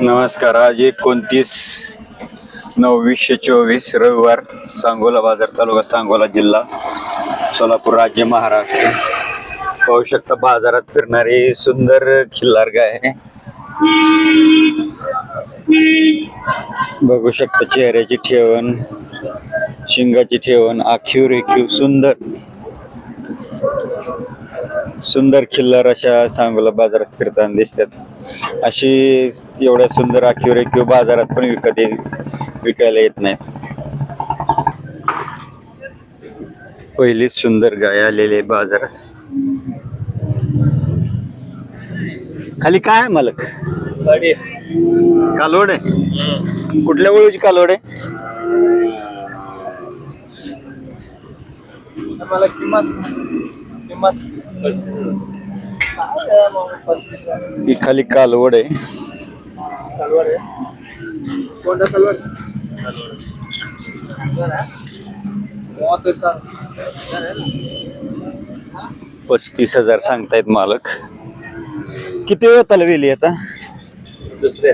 नमस्कार आज एकोणतीस नववीसशे चोवीस रविवार सांगोला बाजार तालुका सांगोला जिल्हा सोलापूर राज्य महाराष्ट्र. पाहू शकता बाजारात फिरणारी सुंदर खिल्लार गाय आहे. बघू शकता चेहऱ्याची ठेवण शिंगाची ठेवण आखीव रेखीव सुंदर. सुंदर खिल्लार अशा सांगोला बाजारात फिरताना दिसतात. अशी एवढ्या सुंदर आखीव रेखीव बाजारात पण विकत विकायला येत नाहीत. पहिलीच सुंदर गाय आलेली बाजारात. खाली काय आहे मालक? कालोड आहे? कुठल्या वळूची कालोड आहे? मला किंमत किंमत ही खाली कालवड आहे. आहे. कोणता पस्तीस हजार सांगतायत मालक. किती वेळ तलवेली आता? दुसरे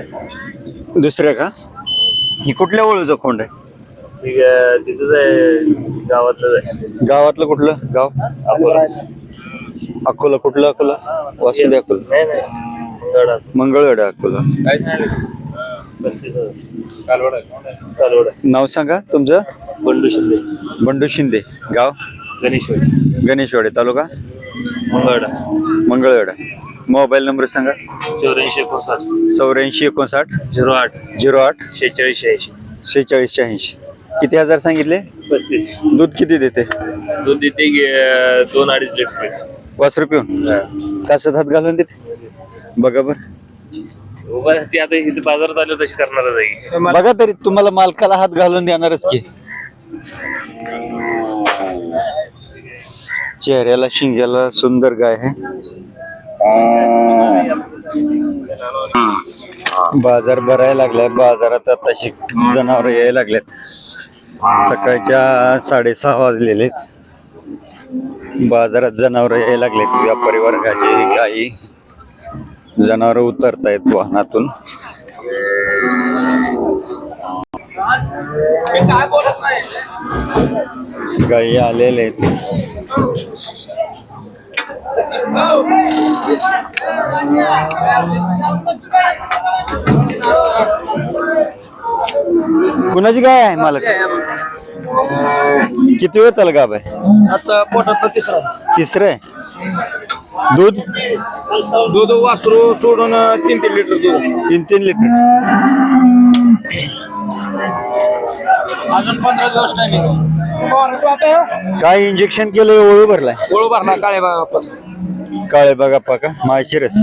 दुसऱ्या का? ही कुठल्या वळूचं खोंड आहे? तिथंच गावातलं गावातलं कुठलं? गाव? अकोला. अकोला कुठलं अकोला? वासुदे अकोला. नाही नाही. मंगळा मंगळवेढा अकोला. कालवड कालवड. नाव सांगा तुमचं? बंडू शिंदे. बंडू शिंदे. गाव? गणेशवाडी. गणेशवाडे. तालुका? मंगळा मंगळवेढा. मोबाईल नंबर सांगा. चौऱ्याऐंशी एकोणसाठ. चौऱ्याऐंशी एकोणसाठ. झिरो आठ. झिरो आठ. शेहेचाळीस शहाऐंशी. शेहेचाळीस शहाऐंशी. किती हजार सांगितले? पस्तीस. दूध किती देते? दूध देते दोन अडीच लिटर. पाच रुपये कासात हात घालून देते. बघा बर. उभा ती आता इथे बाजारात आलो तशी करणारच आहे. बघा तरी तुम्हाला मालकाला हात घालून देणारच की. चेहऱ्याला शिंग्याला सुंदर गाय आहे. बाजार भरायला लागलाय बाजारात आता जनावर यायला लागलेत सकाळच्या साडेसहा वाजलेले आहेत. बाजारात जनावरं यायला लागलेत. व्यापारी वर्गाचे काही जनावर उतरतायत वाहनातून. गायी आलेले आहेत. कुणाची गाय आहे मालक? किती वेळ त्याला गाव आहे आता पोटात तिसरा. तिसरं आहे? दूध? दूध वासरू सोडून तीन तीन लिटर दूध. तीन तीन लिटर. अजून पंधरा दिवस टाइमिंग काय इंजेक्शन केलंय ओळू भरलाय? गोळ भरला काळे बागापास काळे बघा पाका माळशिरस.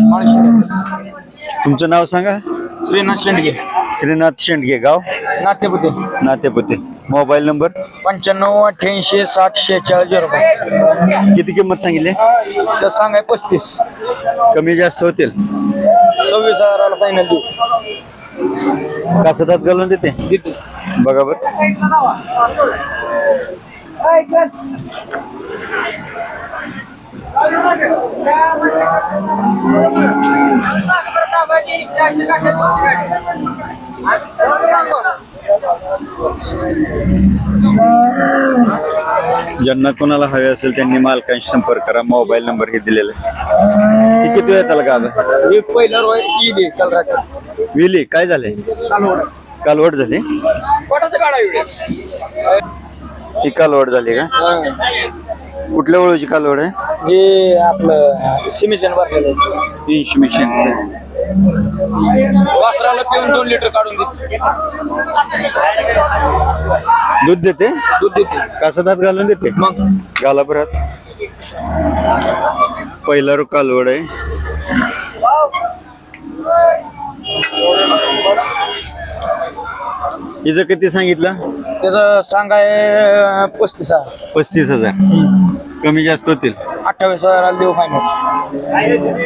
तुमचं नाव सांगा? श्रीनाथ शेंडगे. श्रीनाथ शेंडगे गाव. नाट्यपती नातेपुते. Mobile number? पंच्याण्णव अठ्ठ्याऐंशी साठ शेहेचाळीस झिरो पाच. किती किंमत सांगितली? तर सांगाय पस्तीस. कमी जास्त होतील. सव्वीस हजाराला फायनल देऊ. कासतात घालून देते? देतो. बघा बर. ज्यांना कोणाला हवे असेल त्यांनी मालकांशी संपर्क करा. मोबाईल नंबर हे दिलेला. आहे किती वेळ त्याला गाव आहे विली काय झाले कालवड. झाली? ही कालवड झाली का? कुठल्या वळूची कालवड आहे? हे आपलं सिमिशन तीनशे मिशन वासराला पिऊन दोन लिटर काढून देते. दूध देते? दूध देते. कासदात घालून देते? मग? गाला परत. पहिला रो कालवड आहे. हिचं किती सांगितलं? त्याचं सांगाय पस्तीस हजार. पस्तीस हजार. कमी जास्त होतील. अठ्ठावीस हजाराला देऊ फायनल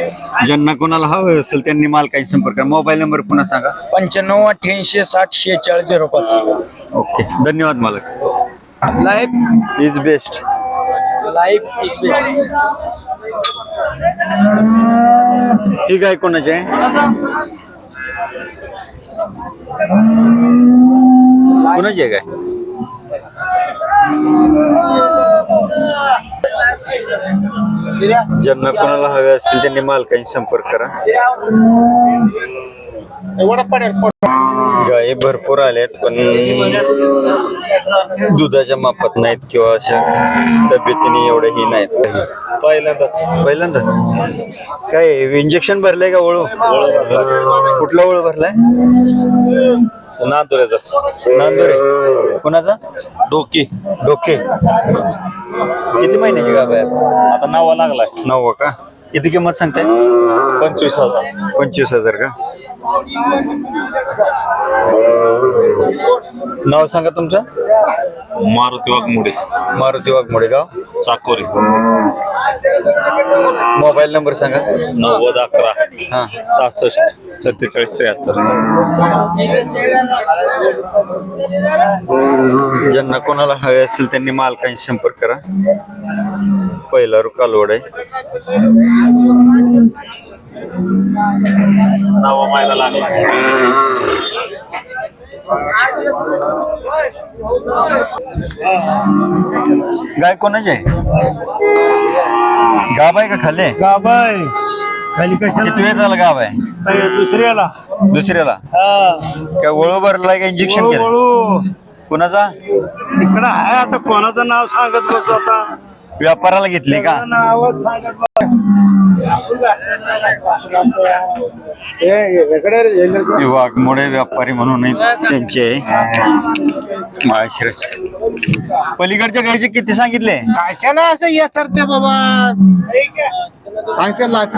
ज्यांना कोणाला हवं असेल त्यांनी मालकांशी संपर्क करा. मोबाईल नंबर पुन्हा सांगा. पंच्याण्णव अठ्ठ्याऐंशी साठ शेहेचाळीस झिरो पाच. ओके. धन्यवाद मालक. Life is best life is best ही गाय कोणाची आहे? कुणाची आहे काय ज्यांना कोणाला हवे असतील त्यांनी मालकांशी संपर्क करा. गायी भरपूर आल्यात पण दुधाच्या मापात नाहीत किंवा अशा तब्येतीने एवढे ही नाहीत. पहिल्यांदाच. पहिल्यांदा? काय इंजेक्शन भरलंय का ओळू? कुठला ओळू भरलाय? नांदुऱ्याचा नांदुरे. कुणाचा? डोकी. डोके. किती महिन्याची गाभ आहे आता? आता नावा लागलाय. नऊ का? किती किंमत सांगताय? पंचवीस हजार. पंचवीस हजार का? नाव सांगा तुमचं? मारुती वाघमुडे. मारुती वाघमोडे गाव? चाकोरी. मोबाईल नंबर सांगा. नव्वद अकरा हा. सहासष्ट सत्तेचाळीस त्र्याहत्तर. ज्यांना कोणाला हवे असेल त्यांनी मालकांशी संपर्क करा. पहिला रू कालवड आहे. नावा लागला. गाय कोणाची आहे? गाव आहे का खाले? गाबाय खाली कशाला? किती वेळ झाला गाव आहे? काय दुसऱ्याला? दुसऱ्याला? हा. काय वळू भरलाय का इंजेक्शन केलं. कुणाचा? तिकडं आहे आता कोणाचं नाव सांगत बस आता. व्यापाराला घेतली का? नावच सांगत वाघमोडे व्यापारी म्हणून त्यांचे माळशिरस पलीकडच्या गायचे किती सांगितले? कशाला असं येसरते बाबा. सांगते लाख.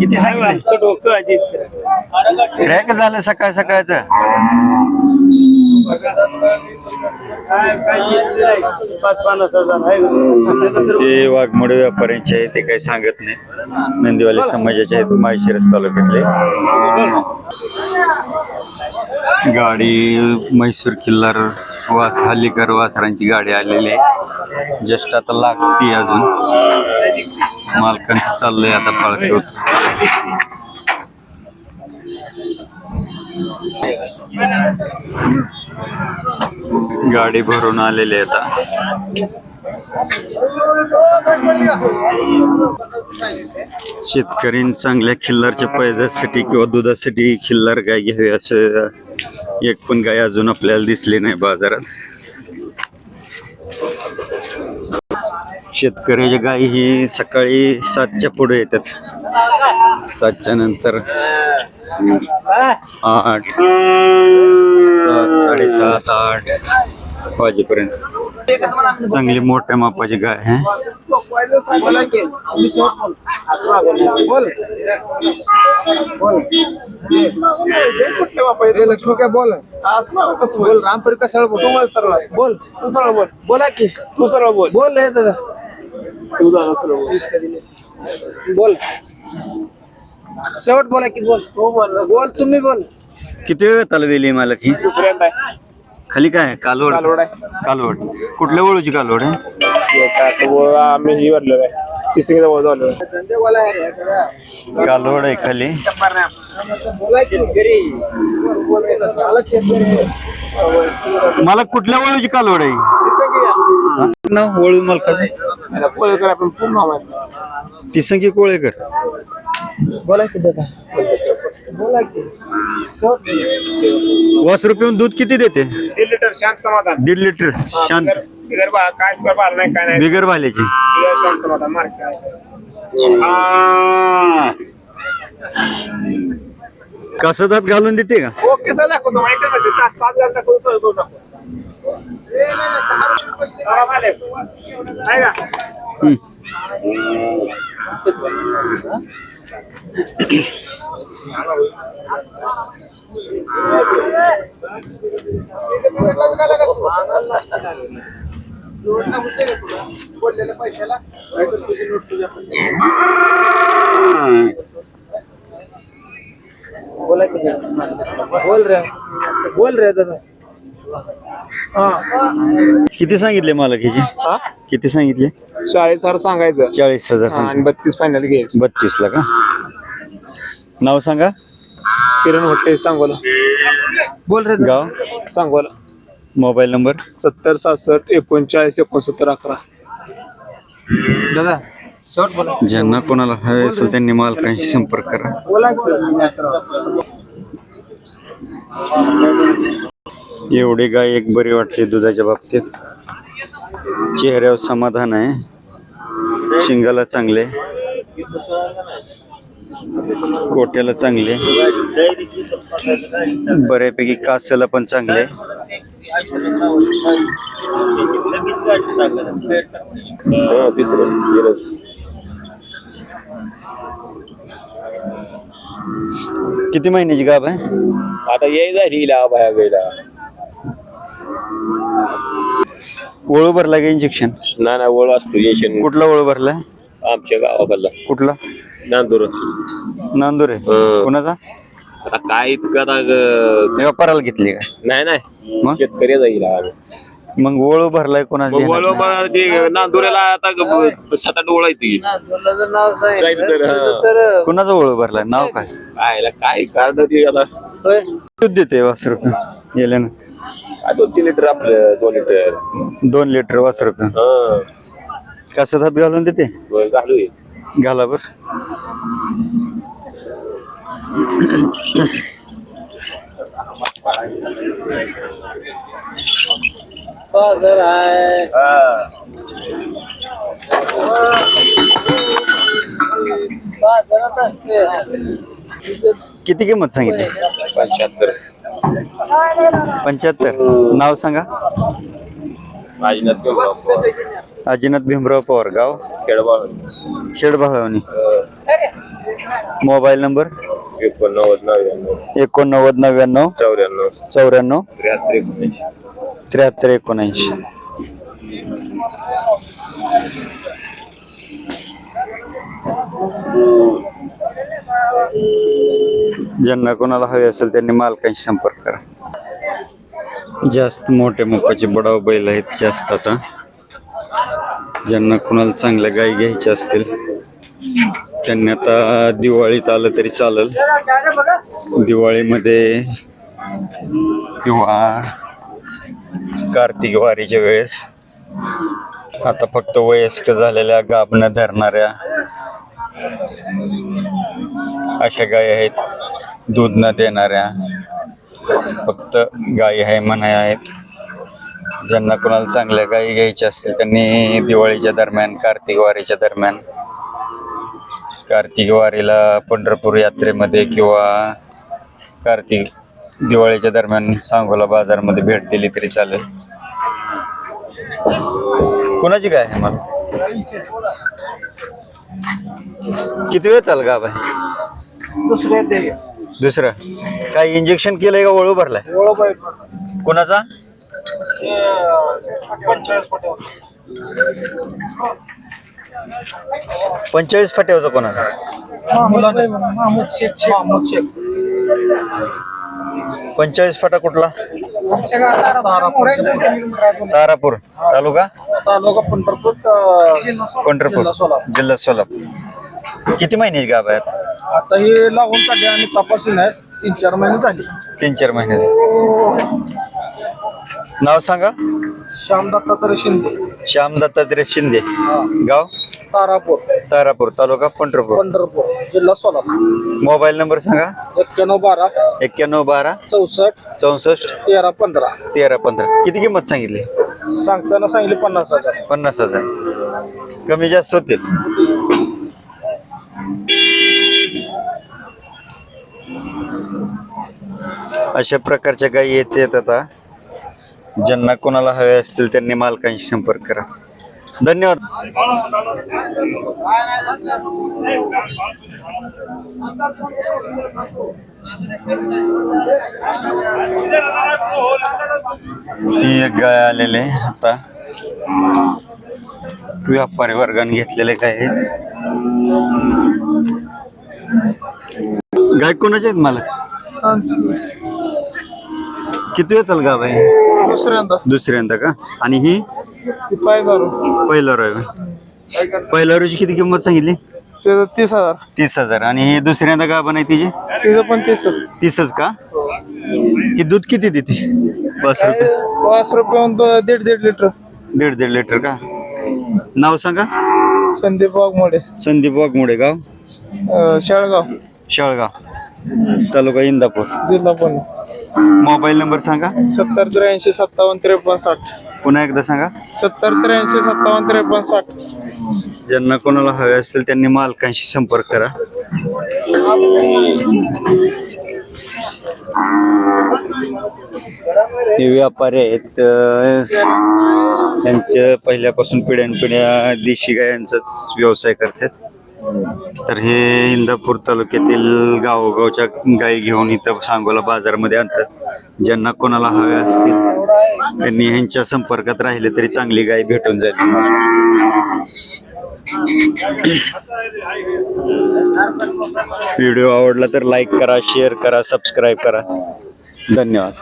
किती सांगितले? डोकं क्रॅक झालं सकाळ सकाळचं. ते वाघमोडे व्यापाऱ्यांचे आहे ते काही सांगत नाही. नंदीवाले समाजाचे आहेत माळशिरस तालुक्यातले. गाडी म्हैसूर किल्लार वास हल्लीकर वासरांची गाडी आलेली आहे. जस्ट आता लागती अजून. मालकांचं चाललंय आता पाळत गाडी भरून आलेली आहे आता. शेतकरी चांगल्या खिल्लारच्या पैदासाठी किंवा दुधासाठी खिल्लार गाय घ्यावी असं एक पण गाय अजून आपल्याला दिसली नाही बाजारात. शेतकऱ्याच्या गाय ही सकाळी सातच्या पुढे येतात. सातच्या नंतर आठ सात साडेसात आठ वाजेपर्यंत. चांगली मोठ्या मापाची गाय आहे. लक्ष्मी काय बोल. बोल रामपुरी का सरळ बोल बोल. तू सरळ बोल. बोला की. तू सरळ बोल. बोल दादा. तू दादा सरळ बोल. बोल. शेवट बोला की बोल. हो बोल बोल तुम्ही बोल. किती वेळ चालवेली मला की दुसऱ्यांदा खाली काय आहे? कालवड. कालवड आहे. कालवड. कुठल्या वळूची कालवड आहे? आम्ही ही वाटलं काय तिसरी जवळ झालं कालवड आहे खाली. मला कुठल्या वळूची कालवड आहे? हा? ना वळू मालकाचं? आपण पूर्ण तिसंगी कोळेकर. बोला की दादा बोला की. वास रुपये दूध किती देते? दीड लिटर शांत समाधान. दीड लिटर शांत. बिगर बा काय सुद्धा नाही काय नाही. बिगर भाल्याची. बिगर शांत समाधान कसं दात घालून देते का? ओके सर दाखवतो माहिती तास करून बोललेल्या पैशाला तुझी नोट तुझ्या बोल रे बोल रे दादा. हा. किती सांगितले मला किती हा? किती सांगितले? चाळीस हजार सांगायचं. चाळीस हजार हा, आणि बत्तीस फायनल घ्यायचं. बत्तीस ला का? नाव सांगा. किरण होटे सांगोला. बोल रे. गाव? सांगोला. Mobile number? सत्तर सहासष्ट एकोणचाळीस एकोणसत्तर अकरा. दादा बोला. ज्यांना कोणाला हवे असेल त्यांनी मालकांशी संपर्क करा. बोला. एवढी गाय एक बरी वाटते दुधाच्या बाबतीत. चेहऱ्यावर समाधान आहे. शिंगाला चांगले. कोट्याला चांगले. बऱ्यापैकी कासाला पण चांगले. किती महिन्याची गाब आहे? आता ये झाली लाभ आहे वेळेला ओळू भरला का इंजेक्शन ना ना ओळ असतो येशन कुठला ओळू भरलाय? आमच्या गावाकडला. कुठला? नांदूर. नांदुरे. हं. कुणाचा? आता काय इतकं आता ग- व्यापाराला घेतली का? नाही नाही. मग? शेतकरी जाईल. मग ओळू भरलाय कोणाला मग बोलवा मला ते नांदुऱ्याला आता ग- सात आठ ओळ येते नाव सांगितलं तर कुणाचा ओळू भरलाय? नाव काय? काय काय कार्ड ते आता? होय. दूध देते वासरू. गेल्यानं. काय दोन तीन लिटर आपलं दोन लिटर. दोन लिटर वासरू हा. कशात हात घालून देते? घालू हे. घाला बर. किती किंमत सांगितली? पंच्याहत्तर. पंच्याहत्तर. नाव सांगा. अजिनाथ भीमराव पवार. गाव? खेळबाळ शेडबाळवणी. Mobile number? एकोणनव्वद नव्याण्णव. एकोणनव्वद नव्याण्णव. चौऱ्याण्णव. चौऱ्याण्णव. त्र्याहत्तर एकोणऐंशी. त्र्याहत्तर एकोणऐंशी. ज्यांना कोणाला हवे असेल त्यांनी मालकांशी संपर्क करा. जास्त मोठ्या मापाचे बडाव बैल आहेत जास्त आता. ज्यांना कोणाला चांगल्या गायी घ्यायच्या असतील त्यांनी आता दिवाळीत आलं तरी चालेल. दिवाळीमध्ये किंवा कार्तिक वारीच्या वेळेस आता फक्त वयस्क झालेल्या गाब धरणाऱ्या अशा गायी आहेत. दूध न देणाऱ्या फक्त गायी आहे म्हणाय आहेत. ज्यांना कोणाला चांगल्या गायी घ्यायच्या असतील त्यांनी दिवाळीच्या दरम्यान कार्तिक वारीच्या दरम्यान कार्तिक वारीला पंढरपूर यात्रेमध्ये किंवा कार्तिक दिवाळीच्या दरम्यान सांगोला बाजारमध्ये भेट दिली तरी चालेल. कोणाची गाय आहे मला किती वेळ चाल गा आहे दुसऱ्या दुसरं? काय इंजेक्शन केलंय का ओळू भरलाय. कोणाचा? हे, पंचेचाळीस फाट्यावरचा कोणाचा? पंचेचाळीस फाटा कुठला? तारापूर. तालुका? तालुका पंढरपूर पंढरपूर. जिल्हा सोलापूर. किती महिन्याची गाब आहेत आता हे लावून काढले आणि तपासली नाही तीन चार महिने झाले. तीन चार महिन्याचे नाव सांगा. श्याम दत्तात्रय शिंदे. श्याम दत्तात्रय शिंदे. गाव? तारापूर. तारापूर तालुका पंढरपूर. पंढरपूर जिल्हा सोलापूर. मोबाईल नंबर सांगा. एक्क्याण्णव बारा. एक्क्याण्णव बारा. चौसष्ट. चौसष्ट. तेरा पंधरा. तेरा पंधरा. किती किंमत सांगितली? सांगताना सांगितले पन्नास हजार. पन्नास हजार. कमी जास्त होतील. अशा प्रकारच्या गायी येतात आता ज्यांना कोणाला हवे असतील त्यांनी मालकांशी संपर्क करा. धन्यवाद. ही एक गाय आलेले आता. व्यापारी वर्गाने घेतलेले काय आहेत. गाय कोणाचे आहेत मला किती येतात गाव आहे दुसऱ्यांदा. दुसऱ्यांदा का? आणि ही? पहिला रोय पहिल्या रोजी किती किंमत सांगितली? त्याचं तीस हजार. तीस हजार. आणि ही दुसऱ्यांदा गाभण आहे तिची? तिचं पण तीसच. तीसच का? ही दूध किती देते? पाच रुपये. पाच रुपये दीड दीड लिटर. दीड दीड लिटर का? नाव सांगा. संदीप वाघमोडे. संदीप वाघमोडे गाव? शेळगाव. शेळगाव. तालुका इंदापूर. जिल्हा पुणे मोबाईल नंबर सांगा. सत्तर त्र्याऐंशी सत्तावन्न त्रेपन्न साठ. पुन्हा एकदा सांगा. सत्तर त्र्याऐंशी सत्तावन्न त्रेपन्न साठ. ज्यांना कोणाला हवे असतील त्यांनी मालकांशी संपर्क करा. हे व्यापारी आहेत अं, त्यांच्या पहिल्यापासून पिढ्यानपिढ्या देशी गायांचाच व्यवसाय करतात. तर हे इंदापूर तालुक्यातील गावोगावच्या गायी घेऊन इथं सांगोला बाजारमध्ये आणतात. ज्यांना कोणाला हव्या असतील त्यांनी ह्यांच्या संपर्कात राहिले तरी चांगली गाय भेटून जाईल व्हिडिओ आवडला तर लाईक करा शेअर करा सबस्क्राईब करा. धन्यवाद.